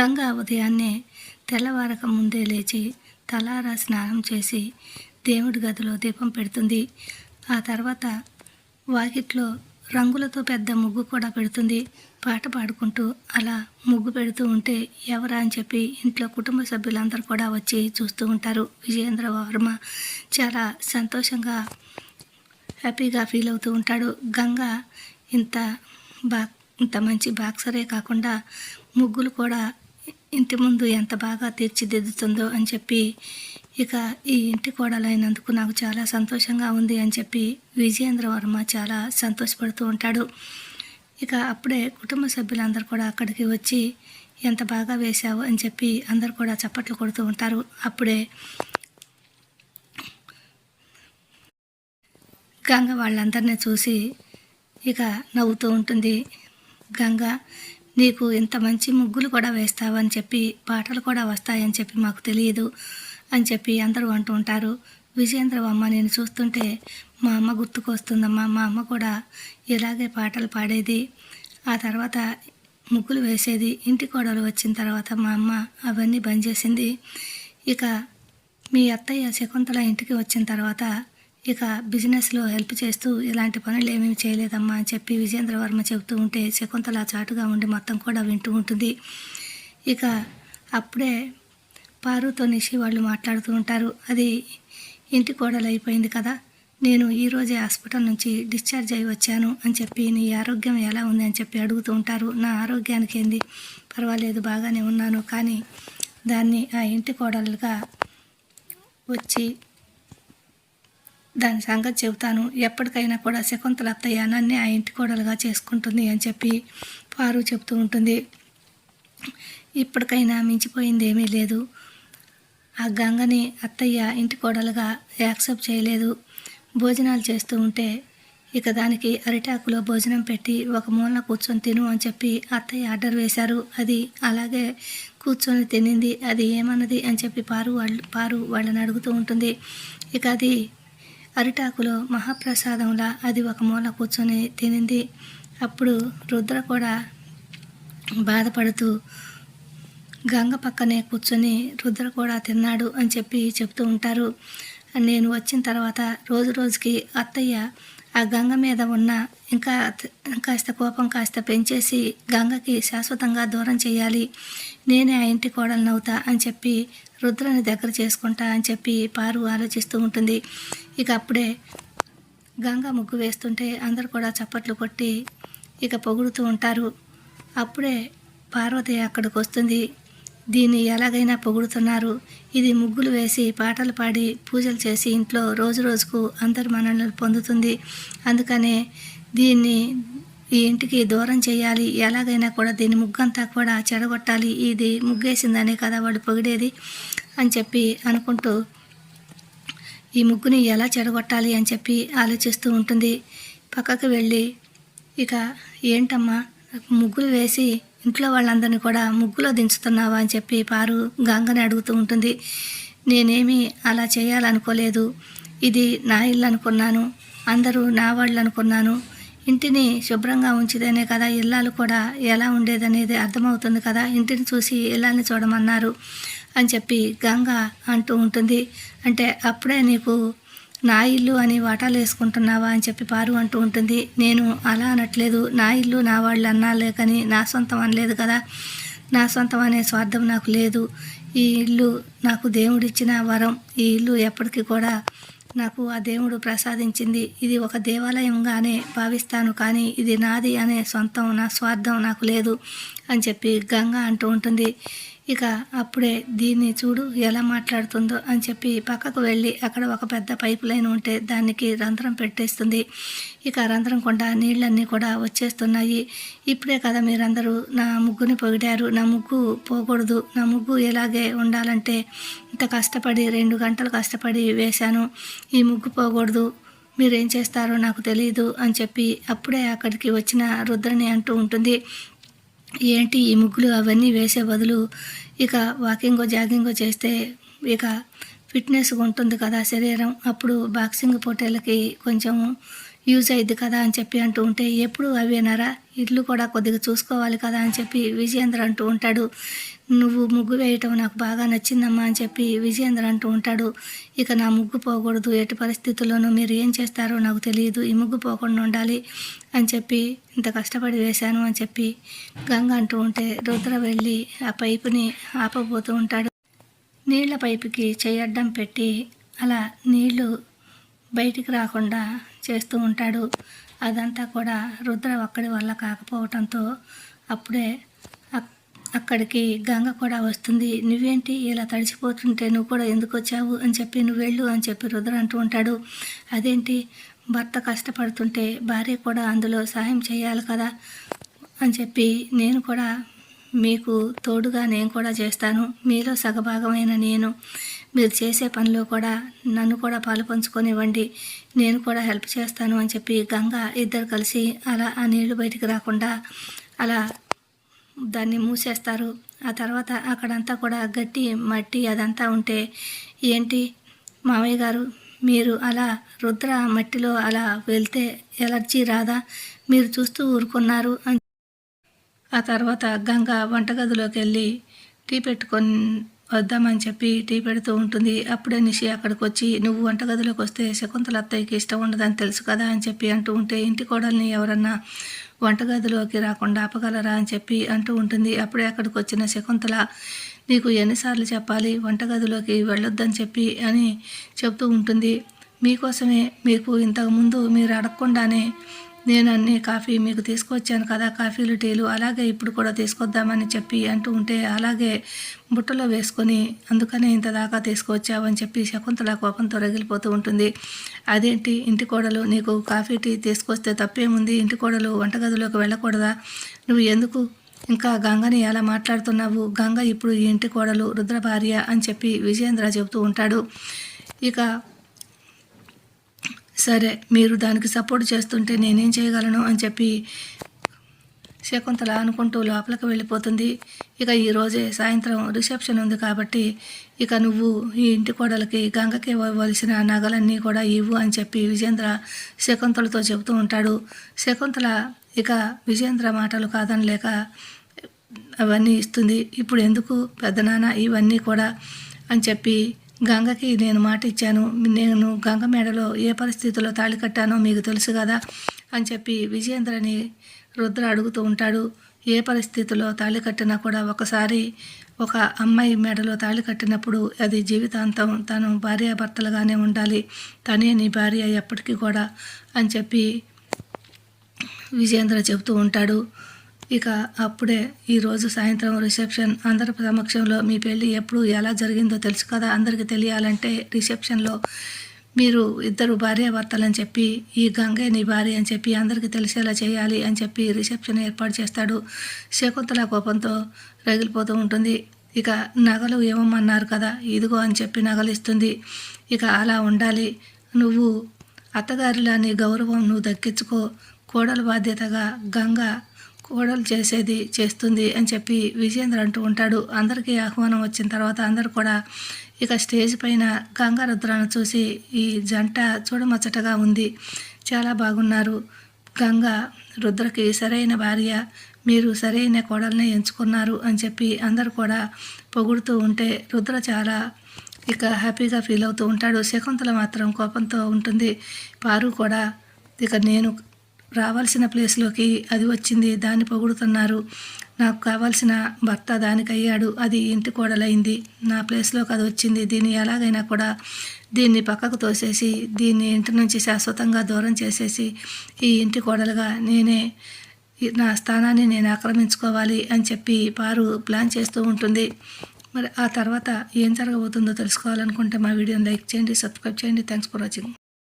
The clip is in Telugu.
గంగా ఉదయాన్నే తెల్లవారక ముందే లేచి తలారా స్నానం చేసి దేవుడి గదిలో దీపం పెడుతుంది. ఆ తర్వాత వాకిట్లో రంగులతో పెద్ద ముగ్గు కూడా పెడుతుంది. పాట పాడుకుంటూ అలా ముగ్గు పెడుతూ ఉంటే ఎవరా అని చెప్పి ఇంట్లో కుటుంబ సభ్యులందరూ కూడా వచ్చి చూస్తూ ఉంటారు. విజయేంద్ర వర్మ చాలా సంతోషంగా హ్యాపీగా ఫీల్ అవుతూ ఉంటాడు. గంగ ఇంత బా ఇంత మంచి బాక్సరే కాకుండా ముగ్గులు కూడా ఇంటి ముందు ఎంత బాగా తీర్చిదిద్దుతుందో అని చెప్పి ఇక ఈ ఇంటి కోడలైనందుకు నాకు చాలా సంతోషంగా ఉంది అని చెప్పి విజయేంద్ర వర్మ చాలా సంతోషపడుతూ ఉంటాడు. ఇక అప్పుడే కుటుంబ సభ్యులందరూ కూడా అక్కడికి వచ్చి ఎంత బాగా వేశావు? అని చెప్పి అందరు కూడా చప్పట్లు కొడుతూ ఉంటారు. అప్పుడే గంగ వాళ్ళందరినీ చూసి ఇక నవ్వుతూ ఉంటుంది. గంగ నీకు ఇంత మంచి ముగ్గులు కూడా వేస్తావని చెప్పి పాటలు కూడా వస్తాయని చెప్పి మాకు తెలియదు అని చెప్పి అందరూ అంటూ ఉంటారు. విజయేంద్రవమ్మ నేను చూస్తుంటే మా అమ్మ గుర్తుకొస్తుందమ్మా. మా అమ్మ కూడా ఇలాగే పాటలు పాడేది. ఆ తర్వాత ముగ్గులు వేసేది. ఇంటి కోడలు వచ్చిన తర్వాత మా అమ్మ అవన్నీ బంద్ చేసింది. ఇక మీ అత్తయ్య శకుంతల ఇంటికి వచ్చిన తర్వాత ఇక బిజినెస్లో హెల్ప్ చేస్తూ ఇలాంటి పనులు ఏమేమి చేయలేదమ్మా అని చెప్పి విజేంద్రవర్మ చెబుతూ ఉంటే శకుంతల చాటుగా ఉండి మొత్తం కూడా వింటూ ఉంటుంది. ఇక అప్పుడే పారుతో నిషి వాళ్ళు మాట్లాడుతూ ఉంటారు. అది ఇంటి కోడలు అయిపోయింది కదా నేను ఈరోజే హాస్పిటల్ నుంచి డిశ్చార్జ్ అయి వచ్చాను అని చెప్పి నీ ఆరోగ్యం ఎలా ఉంది అని చెప్పి అడుగుతూ ఉంటారు. నా ఆరోగ్యానికి ఏంది? పర్వాలేదు బాగానే ఉన్నాను. కానీ దాన్ని ఆ ఇంటి కోడలుగా వచ్చి దాని సంగతి చెబుతాను. ఎప్పటికైనా కూడా శకుంతల అత్తయ్య నన్నే ఆ ఇంటి కోడలుగా చేసుకుంటుంది అని చెప్పి పారు చెప్తూ ఉంటుంది. ఇప్పటికైనా మించిపోయింది ఏమీ లేదు. ఆ గంగని అత్తయ్య ఇంటి కోడలుగా యాక్సెప్ట్ చేయలేదు. భోజనాలు చేస్తూ ఉంటే ఇక దానికి అరిటాకులో భోజనం పెట్టి ఒక మూలన కూర్చొని తిను అని చెప్పి అత్తయ్య ఆర్డర్ వేశారు. అది అలాగే కూర్చొని తినింది. అది ఏమన్నది అని చెప్పి పారు వాళ్ళు పారు వాళ్ళని అడుగుతూ ఉంటుంది. ఇక అది అరిటాకులో మహాప్రసాదంలా అది ఒక మూల కూర్చొని తినింది. అప్పుడు రుద్ర కూడా బాధపడుతూ గంగ పక్కనే కూర్చొని రుద్ర కూడా తిన్నాడు అని చెప్పి చెప్తూ ఉంటారు. నేను వచ్చిన తర్వాత రోజు రోజుకి అత్తయ్య ఆ గంగ మీద ఉన్న ఇంకా కాస్త కోపం కాస్త పెంచేసి గంగకి శాశ్వతంగా దూరం చేయాలి. నేనే ఆ ఇంటి కోడలనవుతా అని చెప్పి రుద్రని దగ్గర చేసుకుంటా అని చెప్పి పారు ఆలోచిస్తూ ఉంటుంది. ఇక అప్పుడే గంగ ముగ్గు వేస్తుంటే అందరు కూడా చప్పట్లు కొట్టి ఇక పొగుడుతూ ఉంటారు. అప్పుడే పార్వతి అక్కడికి వస్తుంది. దీన్ని ఎలాగైనా పొగుడుతున్నారు. ఇది ముగ్గులు వేసి పాటలు పాడి పూజలు చేసి ఇంట్లో రోజు రోజుకు అందరి మనల్ని పొందుతుంది. అందుకనే దీన్ని ఈ ఇంటికి దూరం చేయాలి. ఎలాగైనా కూడా దీని ముగ్గంతా కూడా చెడగొట్టాలి. ఇది ముగ్గేసిందనే కదా వాడు పొగిడేది అని చెప్పి అనుకుంటూ ఈ ముగ్గుని ఎలా చెడగొట్టాలి అని చెప్పి ఆలోచిస్తూ ఉంటుంది. పక్కకు వెళ్ళి ఇక ఏంటమ్మా ముగ్గులు వేసి ఇంట్లో వాళ్ళందరినీ కూడా ముగ్గులో దించుతున్నావా అని చెప్పి పారు గంగని అడుగుతూ ఉంటుంది. నేనేమి అలా చేయాలనుకోలేదు. ఇది నా ఇల్లు అనుకున్నాను. అందరూ నా వాళ్ళు అనుకున్నాను. ఇంటిని శుభ్రంగా ఉంచితేనే కదా ఇల్లాలు కూడా ఎలా ఉండేదనేది అర్థమవుతుంది కదా. ఇంటిని చూసి ఇల్లాలని చూడమన్నారు అని చెప్పి గంగ అంటూ ఉంటుంది. అంటే అప్పుడే నీకు నా ఇల్లు అని వాటాలు వేసుకుంటున్నావా అని చెప్పి పారు అంటూ ఉంటుంది. నేను అలా అనట్లేదు. నా ఇల్లు నా వాళ్ళు అన్నాలే కానీ నా సొంతం అనలేదు కదా. నా సొంతం అనే స్వార్థం నాకు లేదు. ఈ ఇల్లు నాకు దేవుడిచ్చిన వరం. ఈ ఇల్లు ఎప్పటికీ కూడా నాకు ఆ దేవుడు ప్రసాదించింది. ఇది ఒక దేవాలయంగానే భావిస్తాను కానీ ఇది నాది అనే సొంతం నా స్వార్థం నాకు లేదు అని చెప్పి గంగ అంటూ ఉంటుంది. ఇక అప్పుడే దీన్ని చూడు ఎలా మాట్లాడుతుందో అని చెప్పి పక్కకు వెళ్ళి అక్కడ ఒక పెద్ద పైపు లైన్ ఉంటే దానికి రంధ్రం పెట్టేస్తుంది. ఇక రంధ్రం కొండ నీళ్ళన్నీ కూడా వచ్చేస్తున్నాయి. ఇప్పుడే కదా మీరందరూ నా ముగ్గుని పొగిడారు. నా ముగ్గు పోకూడదు. నా ముగ్గు ఎలాగే ఉండాలంటే ఇంత కష్టపడి రెండు గంటలు కష్టపడి వేశాను. ఈ ముగ్గు పోకూడదు. మీరేం చేస్తారో నాకు తెలియదు అని చెప్పి అప్పుడే అక్కడికి వచ్చిన రుద్రని అంటూ ఉంటుంది. ఏంటి ఈ ముగ్గులు అవన్నీ వేసే బదులు ఇక వాకింగో జాగింగో చేస్తే ఇక ఫిట్నెస్ ఉంటుంది కదా శరీరం. అప్పుడు బాక్సింగ్ పోటీలకి కొంచెం యూజ్ అయ్యిద్ది కదా అని చెప్పి అంటూ ఉంటే ఎప్పుడు అవేనారా ఇల్లు కూడా కొద్దిగా చూసుకోవాలి కదా అని చెప్పి విజయేంద్ర అంటూ ఉంటాడు. నువ్వు ముగ్గు వేయటం నాకు బాగా నచ్చిందమ్మా అని చెప్పి విజయేంద్ర అంటూ ఉంటాడు. ఇక నా ముగ్గు పోకూడదు. ఎట్టి పరిస్థితుల్లోనూ మీరు ఏం చేస్తారో నాకు తెలియదు. ఈ ముగ్గు పోకుండా ఉండాలి అని చెప్పి ఇంత కష్టపడి వేశాను అని చెప్పి గంగ అంటూ ఉంటే రుద్ర వెళ్ళి ఆ పైపుని ఆపబోతూ ఉంటాడు. నీళ్ళ పైపుకి చేయడ్డం పెట్టి అలా నీళ్ళు బయటికి రాకుండా చేస్తూ ఉంటాడు. అదంతా కూడా రుద్ర ఒక్కడి వల్ల కాకపోవటంతో అప్పుడే అక్కడికి గంగ కూడా వస్తుంది. నువ్వేంటి ఇలా తడిసిపోతుంటే నువ్వు కూడా ఎందుకు వచ్చావు? అని చెప్పి నువ్వు వెళ్ళు అని చెప్పి రుద్ర అంటూ ఉంటాడు. అదేంటి? భర్త కష్టపడుతుంటే భార్య కూడా అందులో సహాయం చేయాలి కదా అని చెప్పి నేను కూడా మీకు తోడుగా నేను కూడా చేస్తాను. మీలో సగభాగమైన నేను. మీరు చేసే పనిలో కూడా నన్ను కూడా పాలు పంచుకొనివ్వండి. నేను కూడా హెల్ప్ చేస్తాను అని చెప్పి గంగ ఇద్దరు కలిసి అలా ఆ నీళ్ళు బయటికి రాకుండా అలా దాన్ని మూసేస్తారు. ఆ తర్వాత అక్కడంతా కూడా గట్టి మట్టి అదంతా ఉంటే ఏంటి? మామయ్య గారు మీరు అలా రుద్ర మట్టిలో అలా వెళ్తే ఎలర్జీ రాదా? మీరు చూస్తూ ఊరుకున్నారు అని ఆ తర్వాత గంగ వంటగదిలోకి వెళ్ళి టీ పెట్టుకొని వద్దామని చెప్పి టీ పెడుతూ ఉంటుంది. అప్పుడే నిషి అక్కడికి వచ్చి నువ్వు వంటగదిలోకి వస్తే శకుంతల అత్తయ్యకి ఇష్టం ఉండదని తెలుసు కదా అని చెప్పి అంటూ ఉంటే ఇంటి కోడల్ని ఎవరన్నా వంటగదిలోకి రాకుండా ఆపగలరా అని చెప్పి అంటూ ఉంటుంది. అప్పుడే అక్కడికి వచ్చిన శకుంతల నీకు ఎన్నిసార్లు చెప్పాలి వంటగదిలోకి వెళ్ళొద్దని చెప్పి అని చెప్తూ ఉంటుంది. మీకోసమే మీకు ఇంతకుముందు మీరు అడగకుండానే నేను అన్ని కాఫీ మీకు తీసుకొచ్చాను కదా కాఫీలు టీలు అలాగే ఇప్పుడు కూడా తీసుకొద్దామని చెప్పి అంటూ ఉంటే అలాగే బుట్టలో వేసుకొని అందుకనే ఇంత దాకా తీసుకొచ్చావని చెప్పి శకుంతల కోపంతో రగిలిపోతూ ఉంటుంది. అదేంటి? ఇంటి కోడలు నీకు కాఫీ టీ తీసుకొస్తే తప్పేముంది? ఇంటి కోడలు వంటగదిలోకి వెళ్ళకూడదా? నువ్వు ఎందుకు ఇంకా గంగని ఎలా మాట్లాడుతున్నావు? గంగ ఇప్పుడు ఈ ఇంటి కోడలు రుద్ర భార్య అని చెప్పి విజయేంద్ర చెబుతూ ఉంటాడు. ఇక సరే మీరు దానికి సపోర్ట్ చేస్తుంటే నేనేం చేయగలను అని చెప్పి శకుంతల అనుకుంటూ లోపలికి వెళ్ళిపోతుంది. ఇక ఈరోజే సాయంత్రం రిసెప్షన్ ఉంది కాబట్టి ఇక నువ్వు ఈ ఇంటి కోడలకి గంగకి ఇవ్వవలసిన నగలన్నీ కూడా ఇవ్వు అని చెప్పి విజేంద్ర శకుంతలతో చెబుతూ ఉంటాడు. శకుంతల ఇక విజేంద్ర మాటలు కాదనలేక అవన్నీ ఇస్తుంది. ఇప్పుడు ఎందుకు పెద్దనాన్న ఇవన్నీ కూడా అని చెప్పి గంగకి నేను మాట ఇచ్చాను. నేను గంగ మేడలో ఏ పరిస్థితిలో తాళి కట్టానో మీకు తెలుసు కదా అని చెప్పి విజయేంద్రని రుద్ర అడుగుతూ ఉంటాడు. ఏ పరిస్థితిలో తాళి కట్టినా కూడా ఒకసారి ఒక అమ్మాయి మెడలో తాళి కట్టినప్పుడు అది జీవితాంతం తను భార్యాభర్తలుగానే ఉండాలి. తనే నీ భార్య ఎప్పటికీ కూడా అని చెప్పి విజేంద్ర చెబుతూ ఉంటాడు. ఇక అప్పుడే ఈరోజు సాయంత్రం రిసెప్షన్ అందరి సమక్షంలో మీ పెళ్ళి ఎప్పుడు ఎలా జరిగిందో తెలుసు కదా? అందరికీ తెలియాలంటే రిసెప్షన్లో మీరు ఇద్దరు భార్యాభర్తలని చెప్పి ఈ గంగే నీ భార్య అని చెప్పి అందరికీ తెలిసేలా చేయాలి అని చెప్పి రిసెప్షన్ ఏర్పాటు చేస్తాడు. శకుంతల కోపంతో రగిలిపోతూ ఉంటుంది. ఇక నగలు ఇవ్వమన్నారు కదా? ఇదిగో అని చెప్పి నగలు ఇస్తుంది ఇక అలా ఉండాలి. నువ్వు అత్తగారిలా నీ గౌరవం నువ్వు దక్కించుకో. కోడలు బాధ్యతగా గంగ కోడలు చేసేది చేస్తుంది అని చెప్పి విజేంద్ర అంటూ ఉంటాడు. అందరికీ ఆహ్వానం వచ్చిన తర్వాత అందరు కూడా ఇక స్టేజ్ పైన గంగారుద్రాన్ని చూసి ఈ జంట చూడముచ్చటగా ఉంది. చాలా బాగున్నారు. గంగ రుద్రకి సరైన భార్య మీరు సరైన కోడల్ని ఎంచుకున్నారు అని చెప్పి అందరు కూడా పొగుడుతూ ఉంటే రుద్ర చాలా ఇక హ్యాపీగా ఫీల్ అవుతూ ఉంటాడు. శకుంతల మాత్రం కోపంతో ఉంటుంది. పారు కూడా ఇక నేను రావాల్సిన ప్లేస్లోకి అది వచ్చింది దాన్ని పొగుడుతున్నారు. నాకు కావాల్సిన భర్త దానికి అయ్యాడు అది ఇంటి కోడలైంది. నా ప్లేస్లోకి అది వచ్చింది దీన్ని ఎలాగైనా కూడా దీన్ని పక్కకు తోసేసి దీన్ని ఇంటి నుంచి శాశ్వతంగా దూరం చేసేసి ఈ ఇంటి కోడలుగా నేనే నా స్థానాన్ని నేను ఆక్రమించుకోవాలి అని చెప్పి పారు ప్లాన్ చేస్తూ ఉంటుంది. మరి ఆ తర్వాత ఏం జరగబోతుందో తెలుసుకోవాలనుకుంటే మా వీడియోని లైక్ చేయండి సబ్స్క్రైబ్ చేయండి. Thanks for watching.